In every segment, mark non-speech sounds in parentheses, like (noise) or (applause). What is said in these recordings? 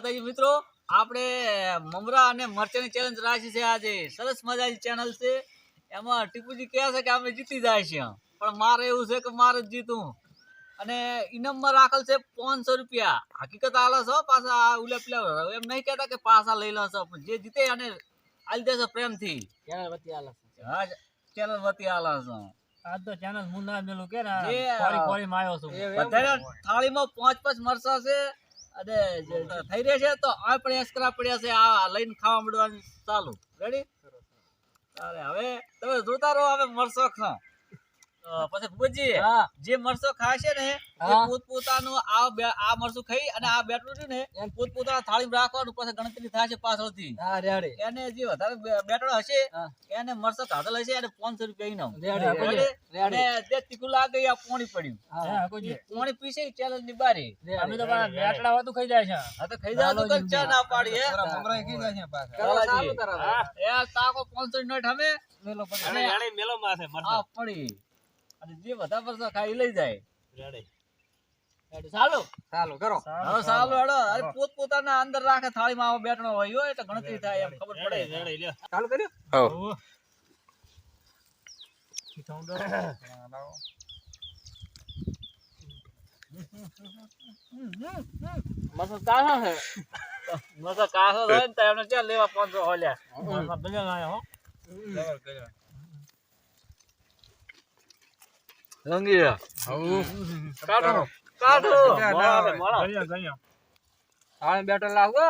માતાજી મિત્રો. આપણે મમરા અને મરચાની ચેલેન્જ રાખી છે આજે. સરસ મજાની ચેનલ છે. એમાં ટીપુજી કહે છે કે અમે જીતી જાય છે પણ મારે એવું છે કે મારે જ જીતું. અને ઇનામમાં રાખેલ છે પાંચસો રૂપિયા. હકીકત આલો છો પાછા આ ઉલે એમ નહીં કહેતા કે પાછા લઈ લો છો પણ જે જીતે અને આલી દેશો પ્રેમથી. ચેનલ વતી આલે હા ચેનલ વતી આલો છો. આ તો ચેનલ મુન્ના મેલું કે ને. ફરી ફરી માં આવ્યો છું. બધાને થાળીમાં પાંચ પાંચ મરસા છે. અને થઈ રહ્યા છે તો આ પણ એસ્કરા પડ્યા છે આ લઈને ખાવા મળવાનું ચાલુ. રેડી અરે હવે તમે જોતા રહો હવે મળશો અ, પછી ભૂપતજી જે મરચો ખાશે ને એ હા. આ આ મરચું ખાઈ અને આ બેટરું છે ને એમ. પોતપોતાના થાળીમાં રાખવાનું પછી ગણતરી થશે પાછળથી. હા એને જે વધારે બે- હશે એને મરચો કાઢેલ હશે એને પાંચસો રૂપિયા અને જે તીખું લાગે આ પોણી પડ્યું. પોણી પીશે ચેલેન્જની બારી અમે તો બેટડા વાતું ખાઈ જાય છે. હા તો ખાઈ જાવ તો ચા ના પાડી. સારું કરો હા. એ તાકો 500 નોટ હમે. મેલો પડી. અને આ પડી. અને જે બધા વર્ષો ખાઈ લઈ જાય. રેડી. ચાલો. ચાલો કરો. હવે સાલું હેડો. અરે પોત પોતાના અંદર રાખે થાળીમાં આવો બેઠણો હોય હોય એટલે ગણતરી થાય એમ ખબર પડે ચાલુ કર્યું. મસ્ત છે. કાસો હોય ને એમને ચાલ લેવા 500 હોલ્યા? મારા ભજન હો. રંગી કાઢો કાઢો. બેટો લાવો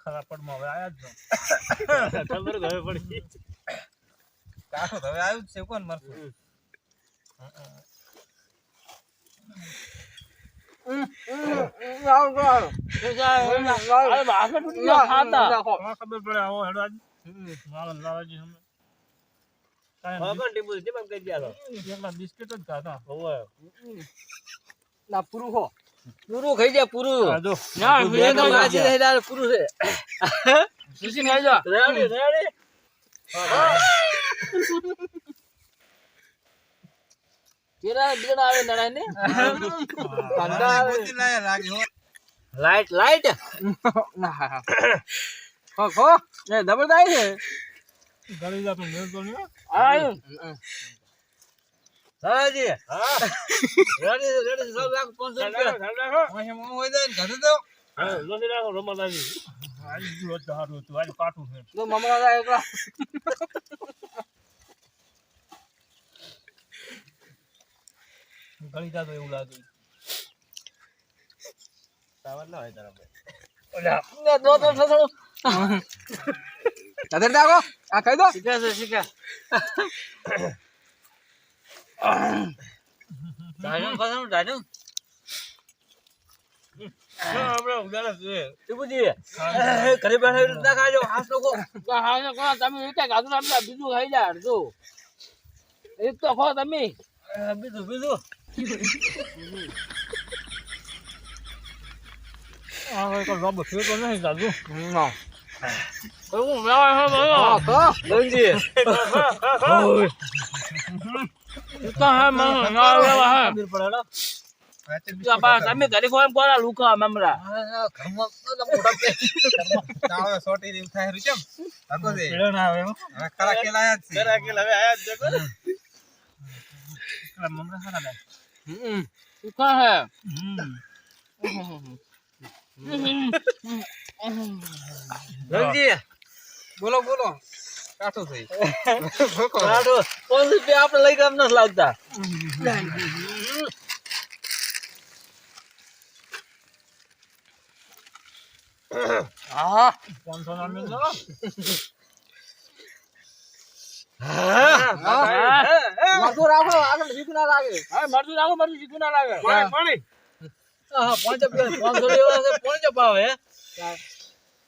ખરા પડમાં હવે આયા જ (laughs) ખબર ઘરે પડી. કાઢો હવે આવ્યું જ છે કોણ મરતું ખબર પડે આવો હેડો આજ. મારો એકલા બિસ્કિટ જ ખાતા ના પૂરું હો. પૂરું ખાઈ જાય પૂરું. જો ના પૂરું છે. સુસી ને આવજો રેડી રેડી. કેરા બીજા આવે નડાય ને કંડા આવે. Light light. ના ખો ખો એ જબરદાઈ છે. ગળી જા તું મેળ તો નહીં હો. આયું રાજી રેડી રેડી સૌ લાખ 500 રૂપિયા. હા, લોસી રાખો રમાલાજી આજ જો હારું હતું આજ પાઠું છે. તો મમરા એકલા. ગળી જા એવું લાગે. ને દો દાદર દાગો આ કહી દો. શીખા છે શીખા. ડાયનું પાછળ ડાયનું આપણે ઉડાડે છે. ટીપુજી ઘરે બેઠા રીતના ખાજો હાસ લોકો હાસ ને કોણ તમે રીતે ગાધું આપણે બીજું ખાઈ જા. અડધું એક તો ખો તમે. બીજું બીજું. આ કોઈ રોબ થયો તો નહીં દાદુ ના હું મેવા હે બોલો ખો ગંજી તો હે મને ના લેવા હે ખબર પડે હેડો. તો બા તમે ઘરે ખો એમ કોરા લુકા મમરા હા, ઘરમાં તો મોટા પે- પેલો ના આવે બોલો બોલો. કાઠો થઈ. (laughs) કાઢો. પાંચ રૂપિયા આપણે લઈ કામ નથી લાગતા. હા. પાંચસો ના મિલ દો. મરતું રાખો આગળ જીતું ના લાગે. હા રાખો મરતું જીતું ના લાગે. હા, પાંચ રૂપિયા, પાંચસો લેવા છે, પાંચ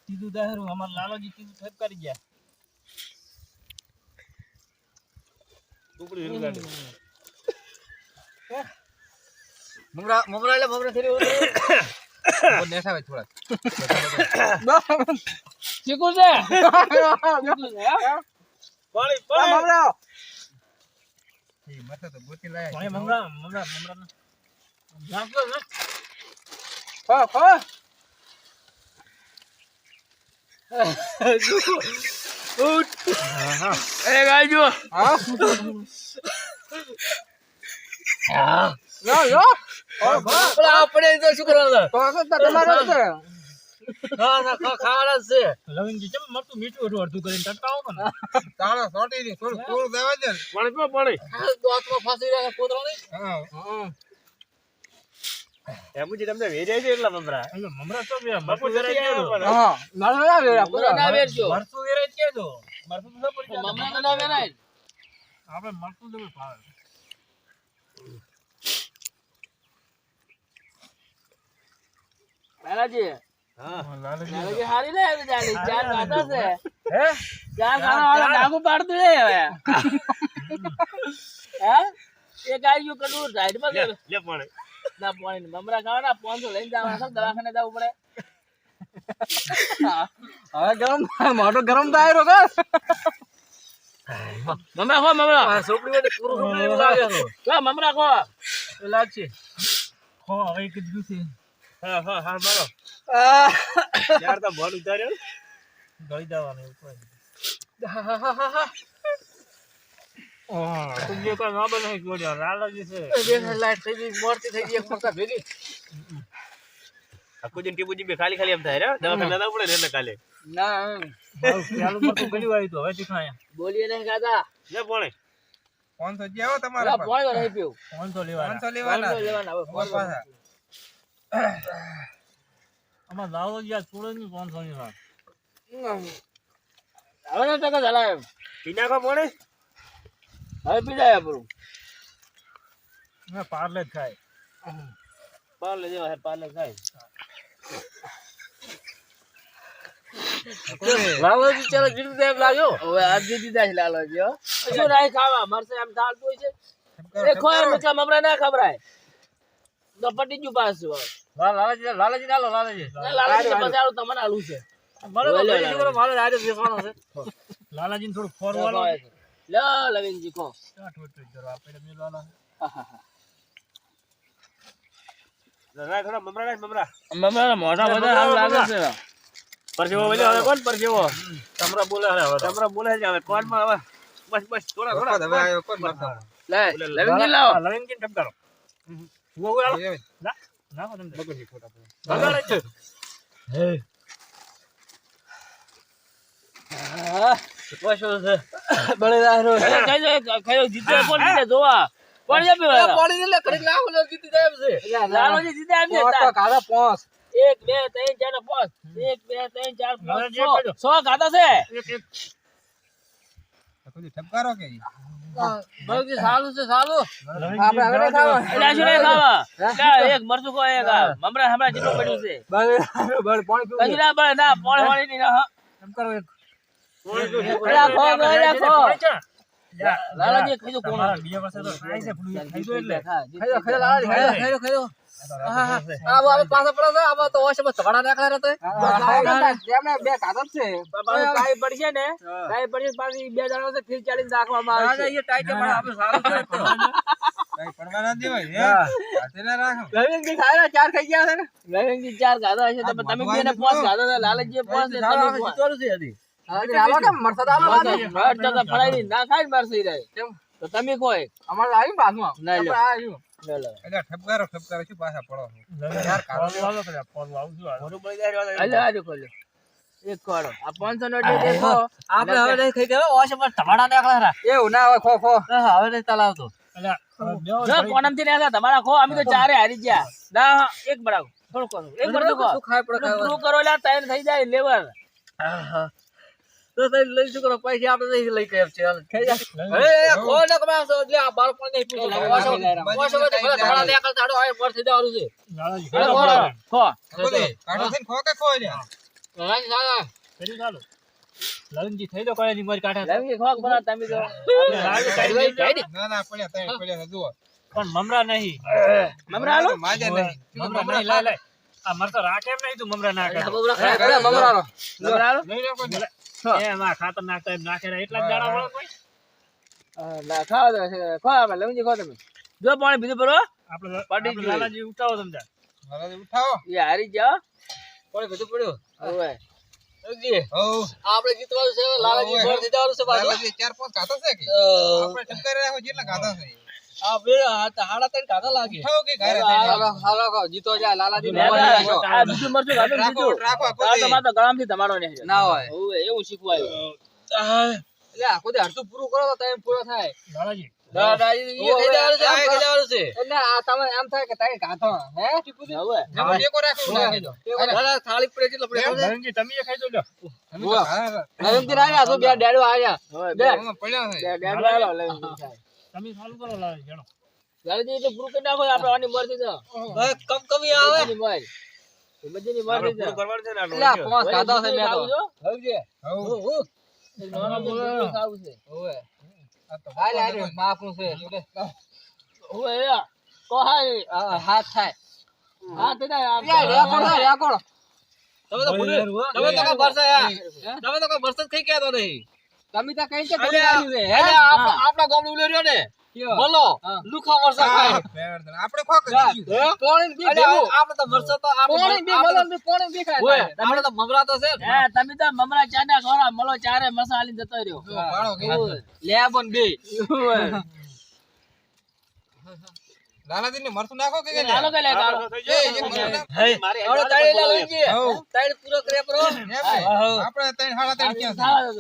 કીધું દાહેરું અમાર લાલાજી કીધું ઠેપ કરી ગયા. મમરા મમરા એટલે મમરા થઈ રહ્યું ભાઈ થોડા ચીકુ છે? હે? મમરા. પાણી મમરા મમરા. મમરા નાખો ના હા. ખો એ તો શું ખાવાના છે મીઠું હતું અડધું કરીને ટટકાવો ને પાણી પીવો, પાણી દોતમાં કોતરાની એટલે મમરા. તો બે મરચું વેરાઈ ગયો હા મારો ના વેરા મમરા ના વેરજો. મરચું વેરાઈ જ તો. મરચું તો પડી મમરા ના. વેરાય. આપણે મરચું તો ભાવે. લાલાજી. હા, લાલાજી. હારી લે હવે જાલી ચાર વાતો છે. હે? ચાર ખાના વાળા ડાકુ પાડતું રે હવે. હે? એક આયુ કડું સાઈડમાં લે, લે પાણી. ના પાણી ને મમરા ખાવાના પાંચસો લઈને જવાના. છે દવાખાને જવું પડે? હવે ગરમ મોટો ગરમ થાય રો કર મમરા ખો મમરા. સોપડી માટે પૂરું સોપડી એવું લાગે મમરા ખો. લાગશે હો, હવે એક. હા, હા, હા, મારો. યાર, તો બોલ ઉતાર્યો. ગઈ દેવાનું તું જે કાંઈ ના બનાવી ગોળ્યો, લાલજી છે. બે લાઈટ થઈ ગઈ મોરતી થઈ ગઈ એક મરતા ભેગી. ના મારું પેલું મરચું ગળ્યું આવ્યું હતું, હવે તીખાયા. બોલીએ નહીં ખાતા પાંચસો જે આવો તમારે પેલા પોણી રહી પીવું પાંચસો લેવાના. લેવાના. પોણી લેવાના હવે બોલ પોણી પાછા. આમાં લાલજી આ છોડે નહીં પાંચસો ની વાત. હવે ના ટકા ચાલાય એમ હવે પી જાય આપણું. ના, પાર્લે જ ખાય. પાર્લે જેવા પાર્લે ખાય. લાલજી ચાલો જીતું થાય લાગ્યો. હવે આજ જીતી જાય છે હો. શું રાય ખાવા? મરસે આમ ચાલતું હોય છે. એ ખોય મીઠા મમરા ના ખબરાય તો પટી ગયું પાછું હવે. લા- લાલાજી લાલાજી ના લો લાલાજી લાલાજી ને બચારું તમને આલું છે. મને તો મારે આજે છે. લાલાજીને થોડું લો, ફોરવાલો. લો લવિંગજી ખો ક્યાં ઠોઠ ઠોઠ કરો, આપણે મેલવાના. મમરા મોઢા બધા આમ લાગે છે તમરા બોલે હવે, હવે તો. વખત હવે આવ્યો કોણ મરતા? લે લવિંગજી લાવો હા, ટપકારો. ઊભો હાલો. એ ના, નાખો તમે. બગાડે છે. પાણી પોસ એક બે એક બે ઠપકારો હમણાં જેટલું પડ્યું છે ના પાણી વાળી નહીં ના એક. અલા, ખો, અલા, ખો. પાણી છે? લાલાજી ખાઈ જો કોણ? બીજા પાસે તો છે, ખાઈ જો એટલે. ખાયો ખાયો લાલાજી રાખો. ચાર તમે હતા લાલજી પાંચ. ને તમે પાંચ. જીતવાનું છે હજી. પાંચ ટકા ફળાઈ નહીં. ના ખાઈ ને મારસી રહે. તો તમે કો એક. ના લ્યો. લે લે. એટલે ઠપકારો ઠપકારો શું પાછા પડો છો? લવિંગજી ફોરવા વાળો કરે, ફોરવા આવજો આ. અલે આજો ખોલ્યો. એક ખોડો. આ 500 નો ડેટ આપણે હવે નહીં ખાઈ ગયા ઓછે પણ ધોળા નાખલા રા એવું ના હોય, ખો, ખો. હવે નહીં તલાવતો હતા, તમારા ખો અમે તો ચારે હારી ગયા ના હા, એક બરાબર થોડું કરો એક બરાબર શું ખાય પડે કરો એટલે ત્રણ થઈ જાય લેવર તો તઈ લઈ શું કરો પૈસા આપણે નહીં લઈ કે છે જા એ કમા એટલે આ નહીં તો ભલે તાડો થઈ છે ખો, દે. કાઢો થઈને ખો કે ખો લ્યા? રાજી સારા કરી ચાલો. લવિંગજી થઈ જાઓ, કોઈ ની મારી કાંઠે. લવિંગી ખોક બરા તમે નહીં. ના, ના, પડ્યા, તઈ પડ્યા જુઓ. પણ મમરા નહીં મમરા આલો માજે નહીં. મમરા નહીં, લઈ લાય. આ તો રાખે એમ નહીં તું મમરા ના ખાતો. મમરા મમરા લઈ લો કોઈ. એમ ખાતર નાખતા એમ નાખે એટલા જ દાડા વાળો કોઈ? ના ખાઓ તમે ખો આપણે લવિંગી ખો તમે. જો પાણી બીજું ભરો આપણે પાડી લાલાજી ઉઠાવો તમે લાલાજી ઉઠાવો. એ હારી જાઓ. પાણી બધું પડ્યું? હવે આપણે જીતવાનું છે હવે લાલાજી. ઘોડ છે લાલાજી ચાર પાંચ ખાતા છે કે? આપણે ટક્કર રાખો જેટલા ખાતા છે કે પૂરું કરો તો પૂરો થાય. લાલાજી. દાદાજી રાખો દાદા, થાળી ખાવા દે. નરેનજી તમે એ ખાઈ દો નરેન્દ્ર આયા, તો બે ડેડો આયા. બે. છે ડેડ. તમે ચાલુ કરો લાલાજી જણો જલ્દી એટલે પૂરું કરી નાખો આપણે આની મરજી તો હવે કમ કમી આવે ની મર. આપણે તો. પૂરું કરવાનું છે ને આ એટલે પાંચ ખાધા છે મે તો. છો? હવજે. હઉ. હું, હું. એક ખાવું છે હોવે. આ તો હાલ હાલે, માપનું છે. હવે કો હાય આ હાથ થાય. હા તે ના આમ રેકોર્ડ રેકોર્ડ. તમે તો ભૂલી-. તમે તો કોઈ વરસાદ- તમે તો કા વરસાદ થઈ ગયા તો નહીં. તમે તો કઈ છે અલે આ- અલે આ આપણા- આપણા ગામનો ઉલ્યો રહ્યો ને? બોલો લુખા વરસાદ ખાય. આપણે ખોક દીધું. અલે આ- આપણે તો વરસાદ તો આપણે- બી ખાય આપણે તો મમરા તો છે હે તમે તો મમરા ચાના ખોરા મલો ચારે મસાલી જતો રહ્યો. લે બોન બી. બે. (laughs) લાલાજી ને મરચું નાખો કે લાલો કે લે એ, જાય. એક મારે તાળી લા લઈ તાળી પૂરો કરે કરો. આપણે ત્રણ હાડા ત્રણ ક્યાં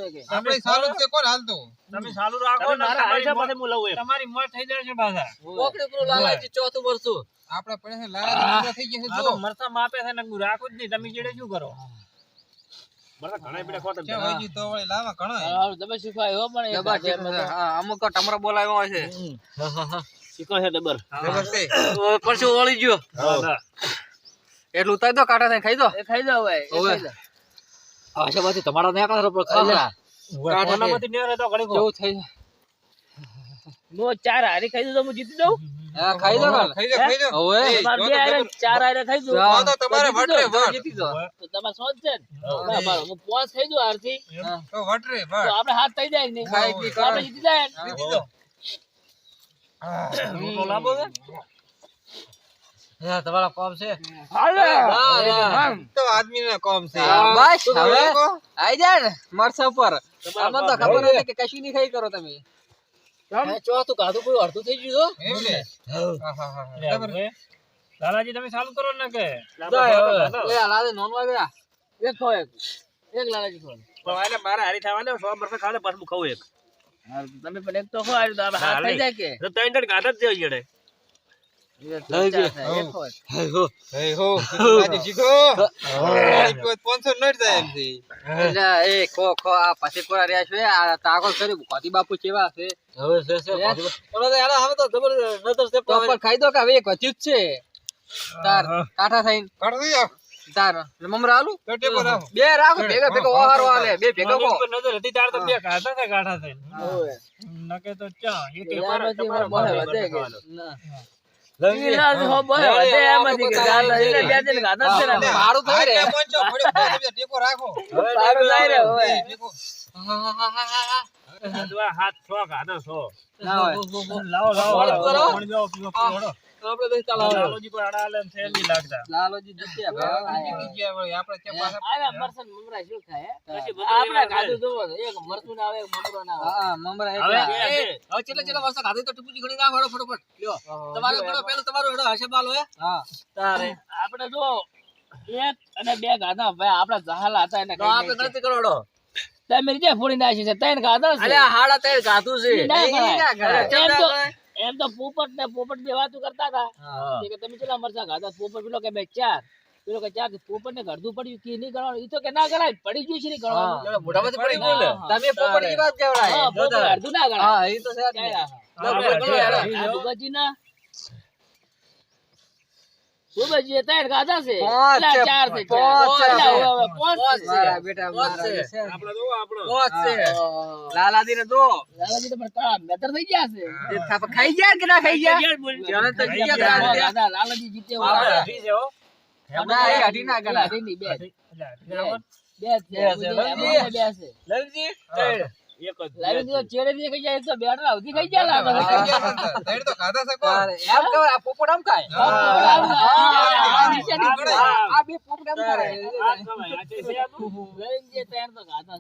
છે? આપણે સારું છે કોણ હાલતો તમે ચાલુ રાખો ને મારા તમારી આઈસા પાસે હું લઉં એમ. તમારી મોત થઈ જશે બાધા કોકડી પૂરું લાલાજી ચોથું વર્ષું. આપણે પડે લાલાજી પૂરા થઈ જશે જો મરતા માપે છે ને હું રાખું જ નહીં તમે જેડે શું કરો મરચાં ઘણા પીડા ખોટા ક્યાં વહી ગયું તો વળી લાવા ઘણા હે. હાલો હો પણ એક છે. હા, અમુક ટમરા બોલાવ્યો હોય છે. શીખો છે ડબર પરસું વળી ગયો. એટલું ઉતારી દો કાંટા ને ખાઈ દો એ ખાઈ દો હવે. આશા જાઓ. તમારા ને આકડા પર ખાખરા. માંથી નેરે તો ઘણી. જેવું થઈ જાય. ચાર હારી ખાઈ દો તો હું જીતી દઉં હા, ખાઈ દો ખાઈ દો ખાઈ દો હવે. એ, તમારે બે ચાર હારે ખાઈ દો હા. તો તમારે વટરે વટ. જીતી દો. તો તમાર સોચ છે બરાબર. હું પોસ ખાઈ દો આરથી તો વટરે તો આપણે હાથ થઈ જાય ને ખાઈ પી આપણે જીતી જાય જીતી દો. રોટલો લાંબો છે. હા, તમારા કોમ છે? હાલે. હા, હા. કોમ છે. બસ હવે આઈ જાય ને મરસા પર આમાં તો ખબર નથી કે કશું નહીં ખાઈ કરો તમે. ચોથું કાધું પૂરું અડધું થઈ ગયું ને. લાલાજી તમે ચાલુ કરો ને કે? તો હવે. એ આ લાદે નોનવા ગયા એક ખો એક. એક લાલાજી ખો મારે હારી થવા દે સો ખાવા દે પછી હું એક. તમે પણ એક તો ખો હારું, તો આપણે હાથ થઈ જાય કે? તો ત્રણ ત્રણ ગાંઠ જ દેવા જોડે. ચાર થાય, એક ખો એક. હે હો આજે શીખો મારી પોત 500 નોટ જાય એમ છે એટલે એ ખો ખો આ પછી કોરા રહ્યા છે આ તાકો કરી ગોતી બાપુ કેવા છે. હવે છે છે હવે તો યાર હવે તો જબર નજર છે પણ ખાઈ દો કે હવે એક વધ્યું જ છે. તાર કાઠા થઈને. તાર. મમરા આલુ તો ટેકો રાખો. બે રાખો ભેગા ભેગા ઓહારો આલે બે ભેગા કો. નજર હતી તાર તો બે કાઢા છે કાઢા ઓવે. નકે તો ચા મારે પછી તમારે મારે મારે વધે કે. ના છે હાથ છ ગાંઠા છો લાવો લાવો આપણે તો લાલોજી કોઈ આડા છે નહીં લાગતા. લાલોજી જીત્યા ભાઈ જીતી ગયા આપણે ત્યાં પાછા આવા મરચાં મમરા શું ખાય, હે? પછી બધું આપણે ખાધું જોવો એક મરચું આવે, એક મમરો ના આવે. હા મમરા હવે બે, બે. હવે ચેટલા ચેટલા વર્ષો ખાધી તો ટીપુજી ઘણી નાખો હેડો ફટોફટ. લ્યો. તમારો ઘણો પેલું તમારું હેડો હશે બાલો હે? હા. તારે. આપણે જો એક અને બે ગાધા ભાઈ આપણા જહાલા હતા એને આપણે ગણતરી કરો તમે રીતે ફોડી નાખી છે ત્રણ ગાધા છે. હાડા તેર ગાધું છે. એમ તો પોપટ ને પોપટ બે વાતો કરતા હતા. કે તમે કેટલા મરચા ખાધા? પોપટ પેલો કે બે ચાર. પેલો કે ચાર. પોપટ ને ઘરદું પડ્યું. કે નહીં ગણવાનું એ તો કે ના ગણાય પડી ગયું છે નહીં ગણવાનું હા. મોઢામાંથી પડી ગયું તમે પોપટની વાત પોપટ જોતા. ના ગણાય હા, એ તો છે જ ને. ક્યાં લો, હા, ગણો હેડો. હા. આ ભૂપતજી ના ભૂપતજી ત્રણ ગાધા છે. ચાર છે. હા. લાલાજીને દો. લાલાજી તો પણ થઈ ગયા છે. ખાઈ ગયા કે ના ખાઈ ગયા? લાલાજી જીતે આપણે વાળા. અઢી છે હો. ના, એ અઢી ના ગણાય. અઢીની બે. ના. બે. છે. બે એક જ લાવી દીધો ચેડે થી ખાઈ જાય તો ખાઈ જાય લાગે. તો ખાધા એમ આ આમ ખાય? આ બે આમ આ આ છે જે તો ખાધા.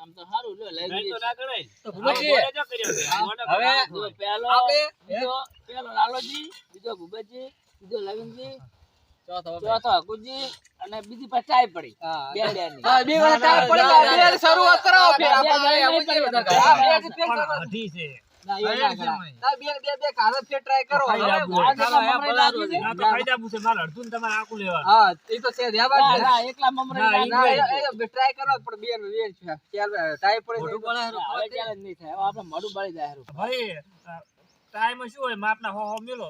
આમ તો લ્યો, લઈ તો ના. તો હવે. પહેલો આપણે પહેલો લાલોજી બીજો ભૂપતજી બીજો લવિંગજી. અને બીજી પડી. બે ડેની. હા, બે વાર ચાર પડે શરૂઆત કરાવો ફેર આપણે. હા. છે. હા, ટાઈમ શું હોય? માપના હો હો મેલો.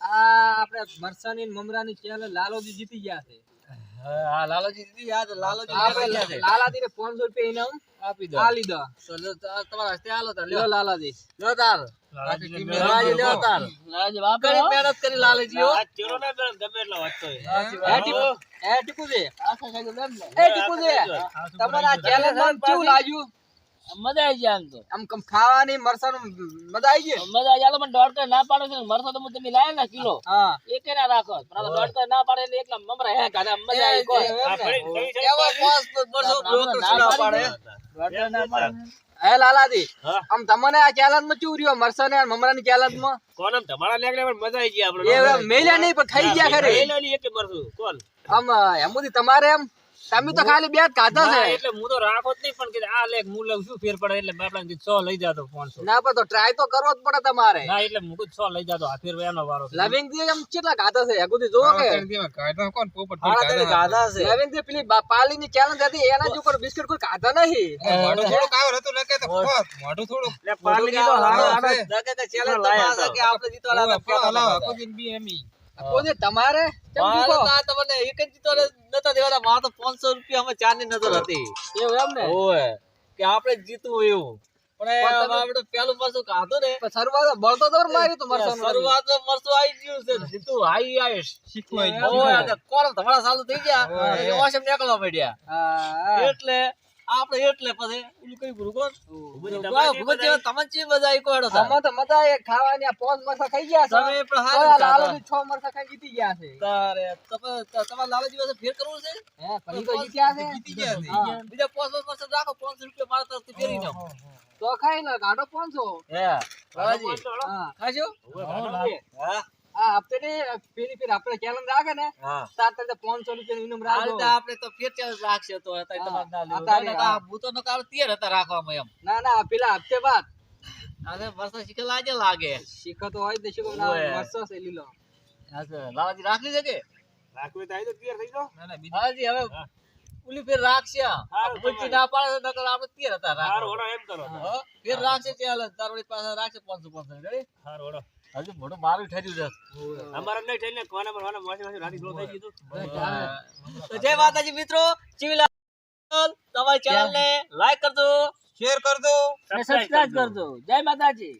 આ આપણે મરસાની મમરાની ચેનલ લાલોજી જીતી ગયા છે હા લાલોજી જીતી ગયા છે લાલોજી આપણે ગયા છે. લાલાજી ને 500 રૂપિયા ઇનામ આપી દો આ લીધો તો તમારા હસ્તે આલો તાર, લ્યો. લાલાજી લ્યો તાર તમારા ચેનલમાં કેવું લાગ્યું મજા આવી જાય આમ તો. આમ કમ ખાવાની મરસાનું મજા આવી જાય? મજા આવી જાય. પણ મને ના પાડે છે ને મરસો તો તમે લાયા ને કિલો. હા એક ના રાખો. દોઢ ના પાડે એટલે એકલા મમરા હે કાઢા મજા આવી કોઈ. એવા પાંચ વર્ષો બ્લોકર સુના પાડે દોઢ ના પાડે. હે લાલાજી આમ તમને આ ચેનલમાં કેવું રહ્યું? મરસા ને મમરાની ચેનલમાં કોણ આમ તમારા લેગડે પણ મજા આવી ગઈ આપણે એ મેલ્યા નહીં પણ ખાઈ ગયા ખરે. મેલ્યા નહીં એક મરશું. કોણ? આમ એમુદી તમારે એમ તમે તો ખાલી બે જ ખાધા છે. એટલે હું તો રાખો જ નહીં પણ કે આ લેખ હું લઉં છું ફેર પડે? એટલે બાપડા સો લઈ જાતો પાંચસો. ના પણ તો ટ્રાય તો કરવો જ પડે તમારે. ના એટલે હું સો લઈ જાતો આ ફેર એનો વારો લવિંગથી એમ કેટલા ખાધા છે? એગુદી જોવો કે. કોણ? પોપટ ખાધા. છે. લવિંગથી પેલી પાલી ની ચેલેન્જ હતી એના ઉપર બિસ્કિટ કોઈ ખાધા નહીં. મોઢું થોડું કાવર હતું લગે તો મોઢું થોડું એટલે પાલી તો હારો હારો હારો કે ચેલેન્જ તો કે આપણે હતા, પેલો ફેંકવાના હલાવો, બી એમી. કોને તમારે? કેમ મારે જીતો? તો આ તમને એક જ જીતવાને નતા દેવાના મારે તો 500 રૂપિયા અમે ચારની નજર હતી. એવું એમ ને? ઓય કે આપણે જીતવું એવું. પણ આપણે પેલું મરસું ખાધું ને. શરૂઆત બળતો તો માર્યું તું મરસાનું શરૂઆત મરસું આવી ગયું છે જીતું હાઈ આઈશ શીખવાય. કોણ તમારા ચાલુ થઈ ગયા. ઓશમ નીકળવા પડ્યા એટલે આપણે એટલે પછી ઓલું કઈ ચી મજા આવી કોડો? તો મજા ખાવાની મરસા ખાઈ ગયા તમે પણ તો હારું આ ખાધા. લાલોજી છ મરસા ખાઈ જીતી ગયા છે. તારે તમારે લાલાજી પાસે ફેર કરવું છે? હે પણ તો જીત્યા છે. જીતી ગયા છે. બીજા પોસ પછી રાખો પાંચસો રૂપિયા મારા તરફથી ફેરી નાખો. તો ખાઈ ને ગાડો પોંચો હે લાલાજી હા. ખાશો? હા. આ હપ્તે ને પેલી ફેર આપણે ચેલેન્જ રાખે ને રૂપિયા ઇનામ રાખો. આપણે તો ફેર રાખશે તો તમારે તેર હતા રાખવામાં એમ. ના ના પેલા હપ્તે બાદ. આજે વર્ષો શીખે લાગે લાગે. શીખો તો હોય તો શીખો ના ઓય. મરસો લીલો. હા, રાખી છે કે રાખવું તો આવી તો clear થઈ જાઓ. હાજી હવે હા. ફેર રાખશે ના પાડે તો નકર આપણે તેર હતા હારું, રાખવા વળો એમ કરો ફેર રાખશે ચાલે તારી પાસે રાખશે પાંચસો પાંચસો રેડી? હારું, વળો. હજુ મોટું મારું ઠર્યું છે. અમારે નહીં ઠરીને કોના પણ વાને મોસી મોસી રાતી ગ્લો થઈ ગયું તો. જય માતાજી મિત્રો ચીવીલા તમારી ચેનલ ને લાઈક કરજો. શેર કરજો. સબસ્ક્રાઇબ કરજો. જય માતાજી.